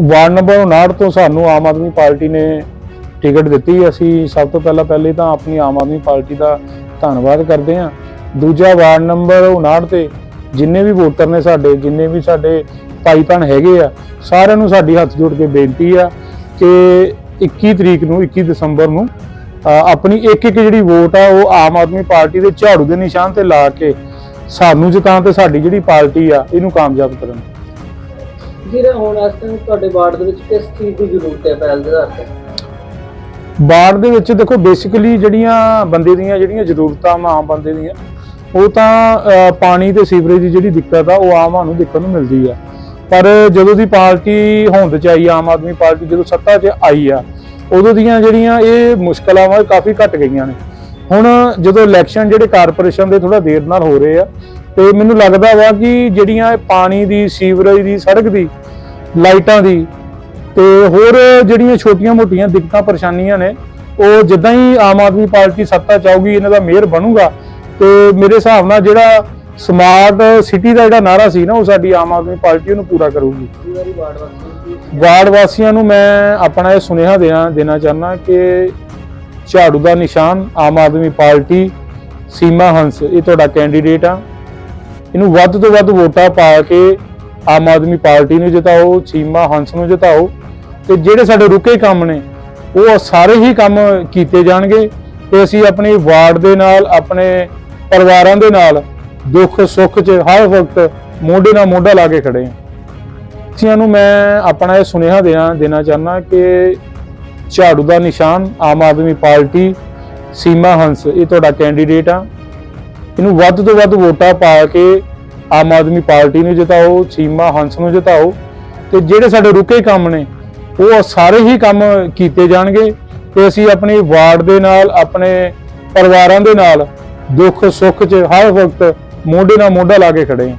Ward number 59 ਤੋਂ ਸਾਨੂੰ Aam Aadmi party ਨੇ ਟਿਕਟ ਦਿੱਤੀ। ਅਸੀਂ ਸਭ ਤੋਂ ਪਹਿਲਾਂ ਪਹਿਲੇ ਤਾਂ ਆਪਣੀ ਆਮ ਆਦਮੀ ਪਾਰਟੀ ਦਾ ਧੰਨਵਾਦ ਕਰਦੇ ਹਾਂ। ਦੂਜਾ ਵਾਰਡ ਨੰਬਰ 59 ਤੇ ਜਿੰਨੇ ਵੀ ਵੋਟਰ ਨੇ ਸਾਡੇ, ਜਿੰਨੇ ਵੀ ਸਾਡੇ ਭਾਈ ਭੈਣ ਹੈਗੇ ਆ, ਸਾਰਿਆਂ ਨੂੰ ਸਾਡੀ ਹੱਥ ਜੋੜ ਕੇ ਬੇਨਤੀ ਆ ਕਿ 21 ਤਰੀਕ ਨੂੰ 21 ਦਸੰਬਰ ਨੂੰ ਆਪਣੀ ਇੱਕ ਇੱਕ ਜਿਹੜੀ ਵੋਟ ਆ, ਉਹ ਆਮ ਆਦਮੀ ਪਾਰਟੀ ਦੇ ਝਾੜੂ ਦੇ ਨਿਸ਼ਾਨ ਤੇ ਲਾ ਕੇ ਸਾਨੂੰ ਜਿਤਾਉਣ ਤੇ ਸਾਡੀ ਜਿਹੜੀ ਪਾਰਟੀ ਆ, ਇਹਨੂੰ ਕਾਮਯਾਬ ਕਰਨ। ਜਿਹੜਾ ਹੁਣ ਇਸ ਟਾਈਮ ਤੁਹਾਡੇ ਵਾਰਡ ਦੇ ਵਿੱਚ ਕਿਸ ਚੀਜ਼ ਦੀ ਜ਼ਰੂਰਤ ਹੈ ਪਹਿਲ ਦੇ ਆਧਾਰ ਤੇ? ਬਾੜ ਦੇ ਵਿੱਚ ਦੇਖੋ ਬੇਸਿਕਲੀ ਜਿਹੜੀਆਂ ਬੰਦੇ ਦੀਆਂ ਜਿਹੜੀਆਂ ਜ਼ਰੂਰਤਾਂ ਆਮ ਬੰਦੇ ਦੀਆਂ, ਉਹ ਤਾਂ ਪਾਣੀ ਤੇ ਸੀਵਰੇਜ ਦੀ ਜਿਹੜੀ ਦਿੱਕਤ ਆ, ਉਹ ਆਮ ਨੂੰ ਦੇਖਣ ਨੂੰ ਮਿਲਦੀ ਆ। ਪਰ ਜਦੋਂ ਦੀ ਪਾਰਟੀ ਹੋਂਦ ਚ ਆਈ, ਆਮ ਆਦਮੀ ਪਾਰਟੀ ਜਦੋਂ ਸੱਤਾ 'ਚ ਆਈ ਆ, ਉਦੋਂ ਦੀਆਂ ਜਿਹੜੀਆਂ ਇਹ ਮੁਸ਼ਕਲਾਂ ਵਾ ਇਹ ਕਾਫੀ ਘਟ ਗਈਆਂ ਨੇ। ਹੁਣ ਜਦੋਂ ਇਲੈਕਸ਼ਨ ਜਿਹੜੇ ਕਾਰਪੋਰੇਸ਼ਨ ਦੇ ਥੋੜਾ ਦੇਰ ਨਾਲ ਹੋ ਰਹੇ ਆ ਤੇ ਮੈਨੂੰ ਲੱਗਦਾ ਵਾ ਕਿ ਜਿਹੜੀਆਂ ਇਹ ਪਾਣੀ ਦੀ, ਸੀਵਰੇਜ ਦੀ, ਸੜਕ ਦੀ ਲਾਈਟਾਂ ਦੀ ਤੇ ਹੋਰ ਜਿਹੜੀਆਂ ਛੋਟੀਆਂ-ਮੋਟੀਆਂ ਦਿੱਕਤਾਂ, ਪਰੇਸ਼ਾਨੀਆਂ ਨੇ, ਉਹ ਜਿੱਦਾਂ ਹੀ ਆਮ ਆਦਮੀ ਪਾਰਟੀ ਸੱਤਾ 'ਚ ਆਊਗੀ, ਇਹਨਾਂ ਦਾ ਮੇਅਰ ਬਣੂਗਾ ਤੇ ਮੇਰੇ ਹਿਸਾਬ ਨਾਲ ਜਿਹੜਾ ਸਮਾਰਟ ਸਿਟੀ ਦਾ ਜਿਹੜਾ ਨਾਰਾ ਸੀ ਨਾ, ਉਹ ਸਾਡੀ ਆਮ ਆਦਮੀ ਪਾਰਟੀ ਉਹਨੂੰ ਪੂਰਾ ਕਰੂਗੀ। ਵਾਰਡ ਵਾਰਡ ਵਾਸੀਆਂ ਨੂੰ ਮੈਂ ਆਪਣਾ ਇਹ ਸੁਨੇਹਾ ਦੇਣਾ ਦੇਣਾ ਚਾਹੁੰਦਾ ਕਿ ਝਾੜੂ ਦਾ ਨਿਸ਼ਾਨ ਆਮ ਆਦਮੀ ਪਾਰਟੀ ਸੀਮਾ ਹੰਸ, ਇਹ ਤੁਹਾਡਾ ਕੈਂਡੀਡੇਟ ਆ। ਇਹਨੂੰ ਵੱਧ ਤੋਂ ਵੱਧ ਵੋਟਾਂ ਪਾ ਕੇ ਆਮ ਆਦਮੀ ਪਾਰਟੀ ਨੂੰ ਜਿਤਾਓ ਸੀਮਾ ਹੰਸ ਨੂੰ ਜਿਤਾਓ ਤੇ ਜਿਹੜੇ ਸਾਡੇ ਰੁਕੇ ਕੰਮ ਨੇ, ਉਹ ਸਾਰੇ ਹੀ ਕੰਮ ਕੀਤੇ ਜਾਣਗੇ ਤੇ ਅਸੀਂ ਆਪਣੇ ਵਾਰਡ ਦੇ ਨਾਲ, ਆਪਣੇ ਪਰਿਵਾਰਾਂ ਦੇ ਨਾਲ ਦੁੱਖ ਸੁੱਖ 'ਚ ਹਰ ਵਕਤ ਮੋਢੇ ਨਾਲ ਮੋਢਾ ਲਾ ਕੇ ਖੜੇ ਹਾਂ। ਬੱਚਿਆਂ ਨੂੰ ਮੈਂ ਆਪਣਾ ਇਹ ਸੁਨੇਹਾ ਦੇਣਾ ਦੇਣਾ ਚਾਹੁੰਦਾ ਕਿ ਝਾੜੂ ਦਾ ਨਿਸ਼ਾਨ ਆਮ ਆਦਮੀ ਪਾਰਟੀ ਸੀਮਾ ਹੰਸ, ਇਹ ਤੁਹਾਡਾ ਕੈਂਡੀਡੇਟ ਆ। ਇਹਨੂੰ ਵੱਧ ਤੋਂ ਵੱਧ ਵੋਟਾਂ ਪਾ ਕੇ ਆਮ ਆਦਮੀ ਪਾਰਟੀ ਨੂੰ ਜਿਤਾਓ, ਸੀਮਾ ਹੰਸ ਨੂੰ ਜਿਤਾਓ। ਤੇ ਜਿਹੜੇ ਸਾਡੇ ਰੁਕੇ ਕੰਮ ਨੇ, ਉਹ ਸਾਰੇ ਹੀ ਕੰਮ ਕੀਤੇ ਜਾਣਗੇ ਤੇ ਅਸੀਂ ਆਪਣੀ ਵਾਰਡ ਦੇ ਨਾਲ, ਆਪਣੇ ਪਰਿਵਾਰਾਂ ਦੇ ਨਾਲ ਦੁੱਖ ਸੁੱਖ 'ਚ ਹਰ ਵਕਤ ਮੋਢੇ ਨਾਲ ਮੋਢਾ ਲਾ ਕੇ ਖੜੇ ਹਾਂ।